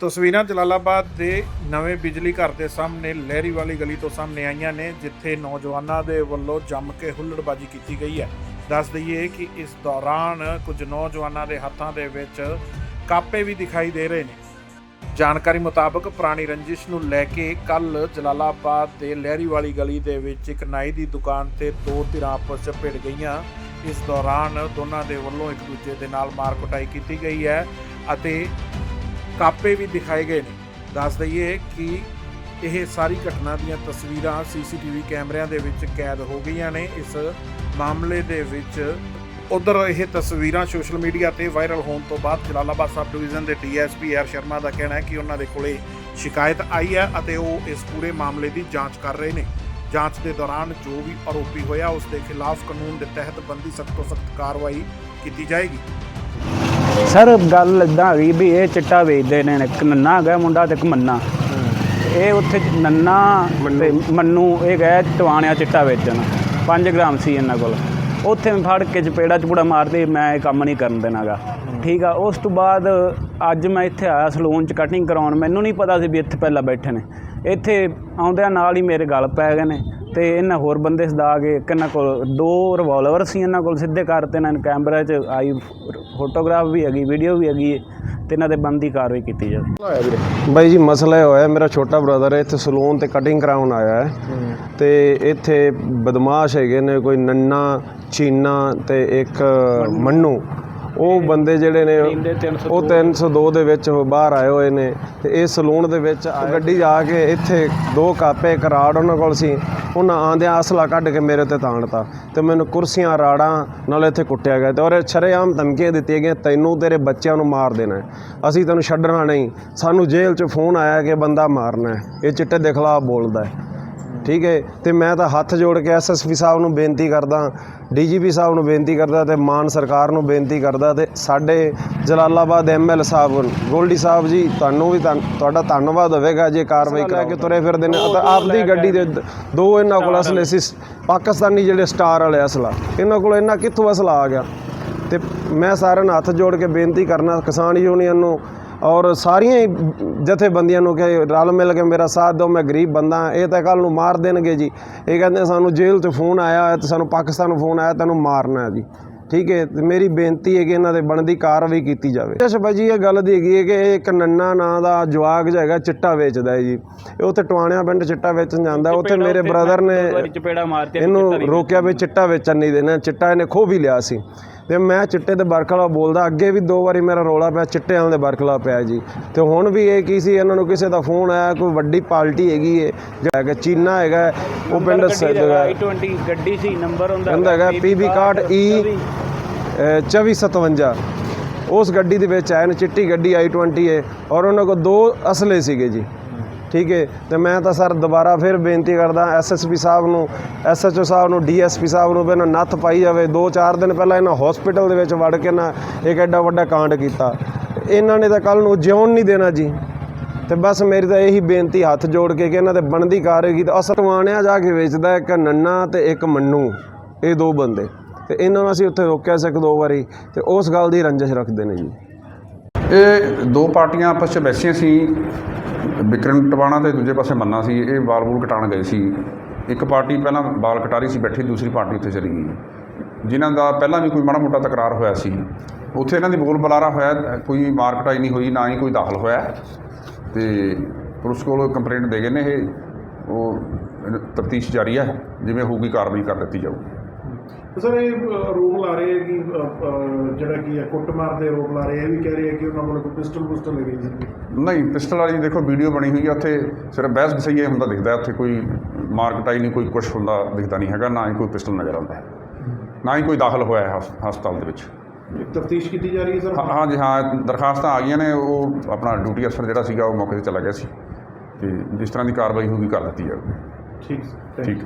ਤਸਵੀਰਾਂ ਜਲਾਲਾਬਾਦ ਦੇ ਨਵੇਂ ਬਿਜਲੀ ਘਰ ਦੇ ਸਾਹਮਣੇ ਲਹਿਰੀ ਵਾਲੀ ਗਲੀ ਤੋਂ ਸਾਹਮਣੇ ਆਈਆਂ ਨੇ, ਜਿੱਥੇ ਨੌਜਵਾਨਾਂ ਦੇ ਵੱਲੋਂ ਜੰਮ ਕੇ ਹੁੱਲੜਬਾਜੀ ਕੀਤੀ ਗਈ ਹੈ। ਦੱਸ ਦਈਏ ਕਿ ਇਸ ਦੌਰਾਨ ਕੁਝ ਨੌਜਵਾਨਾਂ ਦੇ ਹੱਥਾਂ ਦੇ ਵਿੱਚ ਕਾਪੇ ਵੀ ਦਿਖਾਈ ਦੇ ਰਹੇ ਨੇ। ਜਾਣਕਾਰੀ ਮੁਤਾਬਕ ਪੁਰਾਣੀ ਰੰਜਿਸ਼ ਨੂੰ ਲੈ ਕੇ ਕੱਲ ਜਲਾਲਾਬਾਦ ਦੇ ਲਹਿਰੀ ਵਾਲੀ ਗਲੀ ਦੇ ਵਿੱਚ ਇੱਕ ਨਾਈ ਦੀ ਦੁਕਾਨ ਤੇ ਦੋ ਧਿਰਾਂ ਆਪਸ 'ਚ ਭਿੜ ਗਈਆਂ। ਇਸ ਦੌਰਾਨ ਦੋਨਾਂ ਦੇ ਵੱਲੋਂ ਇੱਕ ਦੂਜੇ ਦੇ ਨਾਲ ਮਾਰ ਕੁਟਾਈ ਕੀਤੀ ਗਈ ਹੈ ਅਤੇ ਕਾਪੇ ਵੀ ਦਿਖਾਏ ਗਏ ਨੇ। ਦੱਸ ਦਈਏ ਕਿ ਇਹ ਸਾਰੀ ਘਟਨਾ ਦੀਆਂ ਤਸਵੀਰਾਂ ਸੀਸੀਟੀਵੀ ਕੈਮਰਿਆਂ ਦੇ ਵਿੱਚ ਕੈਦ ਹੋ ਗਈਆਂ ਨੇ। ਇਸ ਮਾਮਲੇ ਦੇ ਵਿੱਚ ਉਧਰ ਇਹ ਤਸਵੀਰਾਂ ਸੋਸ਼ਲ ਮੀਡੀਆ ਤੇ ਵਾਇਰਲ ਹੋਣ ਤੋਂ ਬਾਅਦ ਜਲਾਲਾਬਾਦ ਸਬ ਡਿਵੀਜ਼ਨ ਦੇ ਡੀਐਸਪੀ ਆਰ ਸ਼ਰਮਾ ਦਾ ਕਹਿਣਾ ਹੈ ਕਿ ਉਹਨਾਂ ਦੇ ਕੋਲੇ ਸ਼ਿਕਾਇਤ ਆਈ ਹੈ ਅਤੇ ਉਹ ਇਸ ਪੂਰੇ ਮਾਮਲੇ ਦੀ ਜਾਂਚ ਕਰ ਰਹੇ ਨੇ। ਜਾਂਚ ਦੇ ਦੌਰਾਨ ਜੋ ਵੀ ਆਰੋਪੀ ਹੋਇਆ, ਉਸ ਦੇ ਖਿਲਾਫ ਕਾਨੂੰਨ ਦੇ ਤਹਿਤ ਬੰਦੀ ਸਖਤ ਤੋਂ ਸਖਤ ਕਾਰਵਾਈ ਕੀਤੀ ਜਾਏਗੀ। ਸਰ ਗੱਲ ਇਦਾਂ ਹੈਗੀ ਵੀ ਇਹ ਚਿੱਟਾ ਵੇਚਦੇ ਨੇ ਇੱਕ ਨੰਨਾ ਹੈਗਾ ਮੁੰਡਾ ਤੇ ਇੱਕ ਮੰਨਾ। ਇਹ ਉੱਥੇ ਨੰਨਾ ਤੇ ਮੰਨੂ। ਇਹ ਗਏ ਟਵਾਣਿਆ ਚਿੱਟਾ ਵੇਚਣ। 5 ਗ੍ਰਾਮ ਸੀ ਇਹਨਾਂ ਕੋਲ। ਉੱਥੇ ਮੈਂ ਫੜ ਕੇ ਚਪੇੜਾ ਚਪੂੜਾ ਮਾਰਦੇ ਮੈਂ ਇਹ ਕੰਮ ਨਹੀਂ ਕਰਨ ਦੇਣਾਗਾ। ਠੀਕ ਆ ਉਸ ਤੋਂ ਬਾਅਦ ਅੱਜ ਮੈਂ ਇੱਥੇ ਆਇਆ ਸਲੂਨ 'ਚ ਕਟਿੰਗ ਕਰਾਉਣ। ਮੈਨੂੰ ਨਹੀਂ ਪਤਾ ਸੀ ਵੀ ਇੱਥੇ ਪਹਿਲਾਂ ਬੈਠੇ ਨੇ। ਇੱਥੇ ਆਉਂਦਿਆਂ ਨਾਲ ਹੀ ਮੇਰੇ ਗਲ ਪੈ ਗਏ ਨੇ। ਤੇ ਇਹਨਾਂ ਹੋਰ ਬੰਦੇ ਸਦਾ ਕੇ ਇੱਕ ਇਹਨਾਂ ਕੋਲ ਦੋ ਰਿਵਾਲਵਰ ਸੀ ਇਹਨਾਂ ਕੋਲ ਸਿੱਧੇ ਕਰਤੇ ਇਹਨਾਂ ਨੇ ਕੈਮਰਾ 'ਚ ਆਈ ਫੋਟੋਗ੍ਰਾਫ ਵੀ ਹੈਗੀ ਵੀਡੀਓ ਵੀ ਹੈਗੀ ਹੈ ਤੇ ਇਹਨਾਂ ਦੇ ਬੰਦੀ ਕਾਰਵਾਈ ਕੀਤੀ ਜਾਵੇ। ਬਾਈ ਜੀ, ਮਸਲਾ ਇਹ ਹੋਇਆ, ਮੇਰਾ ਛੋਟਾ ਬ੍ਰਦਰ ਹੈ, ਇੱਥੇ ਸਲੂਨ ਤੇ ਕਟਿੰਗ ਕਰਾਉਣ ਆਇਆ ਹੈ। ਤੇ ਇੱਥੇ ਬਦਮਾਸ਼ ਹੈਗੇ ਨੇ, ਕੋਈ ਨੰਨਾ, ਚੀਨਾ ਤੇ ਇੱਕ ਮੰਨੂ। ਉਹ ਬੰਦੇ ਜਿਹੜੇ ਨੇ ਉਹ 302 ਦੇ ਵਿੱਚ ਬਾਹਰ ਆਏ ਹੋਏ ਨੇ ਤੇ ਇਹ ਸਲੂਨ ਦੇ ਵਿੱਚ। ਗੱਡੀ ਆ ਕੇ ਇੱਥੇ ਦੋ ਕਾਪੇ ਕਰਾੜ ਉਹਨਾਂ ਕੋਲ ਸੀ ਉਹਨਾਂ ਆਂਦਿਆਂ ਅਸਲਾ ਕੱਢ ਕੇ ਮੇਰੇ ਤੇ ਤਾਣਤਾ ਤੇ ਮੈਨੂੰ ਕੁਰਸੀਆਂ ਰਾੜਾਂ ਨਾਲ ਇੱਥੇ ਕੁੱਟਿਆ ਗਿਆ ਤੇ ਔਰ ਸ਼ਰੇਆਮ ਧਮਕੀਆਂ ਦਿੱਤੀਆਂ ਗਈਆਂ ਤੈਨੂੰ ਤੇਰੇ ਬੱਚਿਆਂ ਨੂੰ ਮਾਰ ਦੇਣਾ। ਅਸੀਂ ਤੈਨੂੰ ਛੱਡਣਾ ਨਹੀਂ ਸਾਨੂੰ ਜੇਲ੍ਹ 'ਚ ਫੋਨ ਆਇਆ ਕਿ ਬੰਦਾ ਮਾਰਨਾ ਹੈ ਇਹ ਚਿੱਟੇ ਦੇ ਖਿਲਾਫ ਬੋਲਦਾ ਹੈ ਠੀਕ ਹੈ? ਤੇ ਮੈਂ ਤਾਂ ਹੱਥ ਜੋੜ ਕੇ ਐਸਐਸਪੀ ਸਾਹਿਬ ਨੂੰ ਬੇਨਤੀ ਕਰਦਾ ਡੀਜੀਪੀ ਸਾਹਿਬ ਨੂੰ ਬੇਨਤੀ ਕਰਦਾ ਤੇ ਮਾਨ ਸਰਕਾਰ ਨੂੰ ਬੇਨਤੀ ਕਰਦਾ ਤੇ ਸਾਡੇ ਜਲਾਲਾਬਾਦ ਐਮਐਲ ਸਾਹਿਬ ਗੋਲਡੀ ਸਾਹਿਬ ਜੀ ਤੁਹਾਨੂੰ ਵੀ ਤੁਹਾਡਾ ਧੰਨਵਾਦ ਹੋਵੇਗਾ ਜੇ ਕਾਰਵਾਈ ਕਰਾ ਕੇ ਤੁਰੇ ਫਿਰਦੇ ਨੇ। ਤਾਂ ਆਪਦੀ ਗੱਡੀ ਦੇ ਦ- ਦੋ ਇਹਨਾਂ ਕੋਲ ਅਸਲੇ ਸੀ ਪਾਕਿਸਤਾਨੀ ਜਿਹੜੇ ਸਟਾਰ ਵਾਲੇ ਅਸਲਾ ਇਹਨਾਂ ਕੋਲ ਇਹਨਾਂ ਕਿੱਥੋਂ ਅਸਲਾ ਆ ਗਿਆ? ਤੇ ਮੈਂ ਸਾਰਿਆਂ ਨੂੰ ਹੱਥ ਜੋੜ ਕੇ ਬੇਨਤੀ ਕਰਨਾ ਕਿਸਾਨ ਯੂਨੀਅਨ ਨੂੰ ਔਰ ਸਾਰੀਆਂ ਜਥੇਬੰਦੀਆਂ ਨੂੰ ਕਿ ਰਲ ਮਿਲ ਕੇ ਮੇਰਾ ਸਾਥ ਦਿਓ ਮੈਂ ਗਰੀਬ ਬੰਦਾ। ਇਹ ਤਾਂ ਕੱਲ ਨੂੰ ਮਾਰ ਦੇਣਗੇ ਜੀ। ਇਹ ਕਹਿੰਦੇ ਸਾਨੂੰ ਜੇਲ੍ਹ 'ਚ ਫੋਨ ਆਇਆ ਹੈ ਤੇ ਸਾਨੂੰ ਪਾਕਿਸਤਾਨ ਫੋਨ ਆਇਆ ਤੈਨੂੰ ਮਾਰਨਾ ਹੈ ਜੀ। ਠੀਕ ਹੈ ਤੇ ਮੇਰੀ ਬੇਨਤੀ ਹੈ ਕਿ ਇਹਨਾਂ ਦੇ ਬਣਦੀ ਕਾਰਵਾਈ ਕੀਤੀ ਜਾਵੇ। ਅੱਛਾ ਭਾਜੀ ਇਹ ਗੱਲ ਦੀ ਹੈਗੀ ਹੈ ਕਿ ਇਹ ਇੱਕ ਨੰਨਾ ਨਾਂ ਦਾ ਜਵਾਗ ਜਿਹਾ ਹੈਗਾ ਚਿੱਟਾ ਵੇਚਦਾ ਹੈ ਜੀ। ਇਹ ਉੱਥੇ ਟਵਾਣਿਆਂ ਪਿੰਡ ਚਿੱਟਾ ਵੇਚਣ ਜਾਂਦਾ ਉੱਥੇ ਮੇਰੇ ਬ੍ਰਦਰ ਨੇ ਇਹਨੂੰ ਰੋਕਿਆ ਵੀ ਚਿੱਟਾ ਵੇਚਣ ਨਹੀਂ ਦੇਣਾ ਚਿੱਟਾ ਇਹਨੇ ਖੋ ਵੀ ਲਿਆ ਸੀ। ਤੇ ਮੈਂ ਚਿੱਟੇ ਦੇ ਬਰਖਲਾ ਬੋਲਦਾ ਅੱਗੇ ਵੀ ਦੋ ਵਾਰੀ ਮੇਰਾ ਰੋਲਾ ਪਿਆ ਚਿੱਟਿਆਂ ਦੇ ਬਰਖਲਾ ਪਿਆ ਜੀ। ਤੇ ਹੁਣ ਵੀ ਇਹ ਕੀ ਸੀ ਇਹਨਾਂ ਨੂੰ ਕਿਸੇ ਦਾ ਫੋਨ ਆਇਆ ਕੋਈ ਵੱਡੀ ਪਾਰਟੀ ਹੈਗੀ ਹੈ ਜਿਹੜਾ ਕਿ ਚੀਨਾ ਹੈਗਾ ਉਹ ਪਿੰਡ ਸੈਦਾ i20 ਗੱਡੀ ਸੀ ਨੰਬਰ ਹੁੰਦਾ ਕਹਿੰਦਾ ਹੈਗਾ ਪੀਬੀ ਕਾਰਡ ਈ 2457 ਉਸ ਗੱਡੀ ਦੇ ਵਿੱਚ ਆਏ ਨੇ ਚਿੱਟੀ ਗੱਡੀ i20 ਹੈ ਔਰ ਉਹਨਾਂ ਕੋਲ ਦੋ ਅਸਲੇ ਸੀਗੇ ਜੀ। ਠੀਕ ਹੈ? ਤੇ ਮੈਂ ਤਾਂ ਸਰ ਦੁਬਾਰਾ ਫਿਰ ਬੇਨਤੀ ਕਰਦਾ ਐਸਐਸਪੀ ਸਾਹਿਬ ਨੂੰ ਐਸਐਚਓ ਸਾਹਿਬ ਨੂੰ ਡੀਐਸਪੀ ਸਾਹਿਬ ਨੂੰ ਵੀ ਇਹਨਾਂ ਨੱਥ ਪਾਈ ਜਾਵੇ। 2-4 ਦਿਨ ਪਹਿਲਾਂ ਇਹਨਾਂ ਹਸਪੀਟਲ ਦੇ ਵਿੱਚ ਵੜ ਕੇ ਨਾ ਇੱਕ ਐਡਾ ਵੱਡਾ ਕਾਂਡ ਕੀਤਾ। ਇਹਨਾਂ ਨੇ ਤਾਂ ਕੱਲ ਨੂੰ ਜਿਉਣ ਨਹੀਂ ਦੇਣਾ ਜੀ। ਤੇ ਬਸ ਮੇਰੀ ਤਾਂ ਇਹੀ ਬੇਨਤੀ ਹੱਥ ਜੋੜ ਕੇ ਕਿ ਇਹਨਾਂ ਤੇ ਬਣਦੀ ਕਾਰਵਾਈ ਤਾਂ ਅਸਲ ਜਾ ਕੇ ਵੇਚਦਾ ਇੱਕ ਨੰਨਾ ਤੇ ਇੱਕ ਮੰਨੂ, ਇਹ ਦੋ ਬੰਦੇ। ਤੇ ਇਹਨਾਂ ਨੂੰ ਅਸੀਂ ਉੱਥੇ ਰੋਕਿਆ ਸੀ ਇੱਕ ਦੋ ਵਾਰੀ, ਤੇ ਉਸ ਗੱਲ ਦੀ ਰੰਜਿਸ਼ ਰੱਖਦੇ ਨੇ ਜੀ। ਇਹ ਦੋ ਪਾਰਟੀਆਂ ਆਪਸ 'ਚ ਬੈਸੀਆਂ ਸੀ। ਵਿਕਰਮ ਟਵਾਣਾ ਤੇ ਦੂਜੇ ਪਾਸੇ ਮੰਨਾ ਸੀ, ਇਹ ਵਾਲ ਵੂਲ ਕਟਾਣ ਗਏ ਸੀ। ਇੱਕ ਪਾਰਟੀ ਪਹਿਲਾਂ ਵਾਲ ਕਟਾ ਰਹੀ ਸੀ, ਬੈਠੀ ਦੂਸਰੀ ਪਾਰਟੀ ਉੱਥੇ ਚਲੀ ਗਈ। ਜਿਨ੍ਹਾਂ ਦਾ ਪਹਿਲਾਂ ਵੀ ਕੋਈ ਮਾੜਾ ਮੋਟਾ ਤਕਰਾਰ ਹੋਇਆ ਸੀ, ਉੱਥੇ ਇਹਨਾਂ ਦੀ ਬੋਲ ਬੁਲਾਰਾ ਹੋਇਆ, ਕੋਈ ਮਾਰ ਕਟਾਈ ਨਹੀਂ ਹੋਈ, ਨਾ ਹੀ ਕੋਈ ਦਾਖਲ ਹੋਇਆ। ਤੇ ਪੁਲਿਸ ਕੋਲ ਕੰਪਲੇਂਟ ਦੇ ਗਏ ਨੇ ਇਹ, ਉਹ ਤਫਤੀਸ਼ ਜਾਰੀ ਹੈ, ਜਿਵੇਂ ਹੋਊਗੀ ਕਾਰਵਾਈ ਕਰ ਦਿੱਤੀ ਜਾਊਗੀ। ਸਰ ਇਹ ਰੋਪ ਲਾ ਰਹੇ ਕਿ ਜਿਹੜਾ ਕੀ ਹੈ ਕੁੱਟਮਾਰ ਦੇ ਰੋਪ ਲਾ ਰਹੇ ਇਹ ਵੀ ਕਹਿ ਰਹੇ ਕਿ ਉਹਨਾਂ ਕੋਲ ਕੋਈ ਪਿਸਟਲ ਪੁਸਟਲ ਲੱਗੀ ਸੀ ਨਹੀਂ ਪਿਸਟਲ ਵਾਲੀ ਦੇਖੋ ਵੀਡੀਓ ਬਣੀ ਹੋਈ ਹੈ ਉੱਥੇ ਸਿਰਫ ਬਹਿਸ ਬਸਈਆ ਹੁੰਦਾ ਦਿਖਦਾ ਹੈ, ਉੱਥੇ ਕੋਈ ਮਾਰ ਕਟਾਈ ਨਹੀਂ ਕੋਈ ਕੁਛ ਹੁੰਦਾ ਦਿਖਦਾ ਨਹੀਂ ਹੈਗਾ ਨਾ ਹੀ ਕੋਈ ਪਿਸਟਲ ਨਜ਼ਰ ਆਉਂਦਾ ਹੈ। ਨਾ ਹੀ ਕੋਈ ਦਾਖਲ ਹੋਇਆ ਹੈ ਹਸ- ਹਸਪਤਾਲ ਦੇ ਵਿੱਚ। ਤਫਤੀਸ਼ ਕੀਤੀ ਜਾ ਰਹੀ ਹੈ ਸਰ? ਹਾਂ ਜੀ ਹਾਂ ਦਰਖਾਸਤਾਂ ਆ ਗਈਆਂ ਨੇ ਉਹ ਆਪਣਾ ਡਿਊਟੀ ਅਫਸਰ ਜਿਹੜਾ ਸੀਗਾ ਉਹ ਮੌਕੇ ਤੇ ਚਲਾ ਗਿਆ ਸੀ। ਤੇ ਜਿਸ ਤਰ੍ਹਾਂ ਦੀ ਕਾਰਵਾਈ ਹੋਊਗੀ ਕਰ ਦਿੱਤੀ ਜਾਊਗੀ। ਠੀਕ ਠੀਕ।